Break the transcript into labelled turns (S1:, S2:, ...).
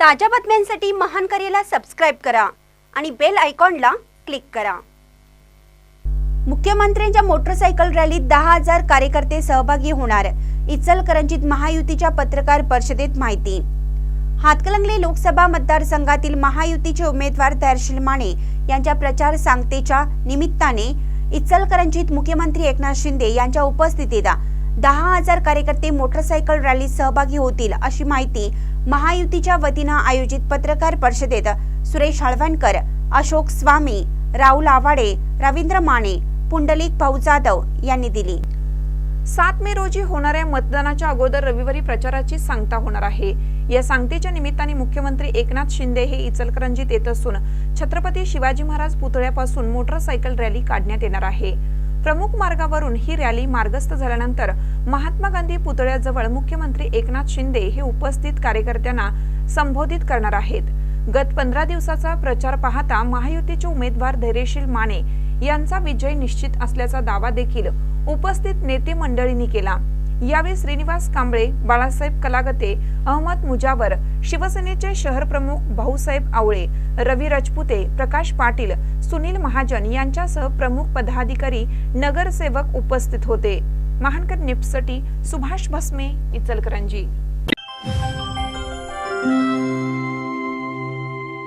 S1: ताज्या बातम्यांसाठी महान करेला सबस्क्राईब करा आणि बेल आयकॉनला क्लिक करा. मुख्यमंत्र्यांच्या मोटरसायकल रॅलीत दहा हजार कार्यकर्ते सहभागी होणार इचलकरंजीत महायुतीच्या पत्रकार परिषदेत माहिती. हातकलंगले लोकसभा मतदारसंघातील महायुतीचे उमेदवार दर्शील माने यांच्या प्रचार सांगतेच्या निमित्ताने इचलकरंजीत मुख्यमंत्री एकनाथ शिंदे यांच्या उपस्थितीत दहा हजार कार्यकर्ते मोटरसायकल रॅलीत सहभागी होतील अशी माहिती महायुतीच्या वतीनं आयोजित पत्रकार परिषदेत सुरेश हळवणकर अशोक स्वामी राहुल आवाडे रवींद्र माने पुंडलिक भाऊ जाधव यांनी दिली.
S2: सात मे रोजी होणाऱ्या मतदानाच्या अगोदर रविवारी प्रचाराची सांगता होणार आहे. या सांगतेच्या निमित्ताने मुख्यमंत्री एकनाथ शिंदे हे इचलकरंजीत येत असून छत्रपती शिवाजी महाराज पुतळ्यापासून मोटरसायकल रॅली काढण्यात येणार आहे. प्रमुख मार्गावरून ही रॅली मार्गस्थ झाल्यानंतर महात्मा गांधी पुतळ्याजवळ मुख्यमंत्री एकनाथ शिंदे हे उपस्थित कार्यकर्त्यांना संबोधित करणार आहेत. गत पंधरा दिवसाचा प्रचार पाहता महायुतीचे उमेदवार धैर्यशील माने यांचा विजय निश्चित असल्याचा दावा देखील उपस्थित नेते मंडळींनी केला. यावेळी श्रीनिवास कांबळे बाळासाहेब कलागते अहमद मुजावर शिवसेनेचे शहर प्रमुख भाऊसाहेब आवळे रवी राजपुते प्रकाश पाटील सुनील महाजन यांच्यासह प्रमुख पदाधिकारी नगरसेवक उपस्थित होते. महानकर निपसटी सुभाष भस्मे इचलकरंजी.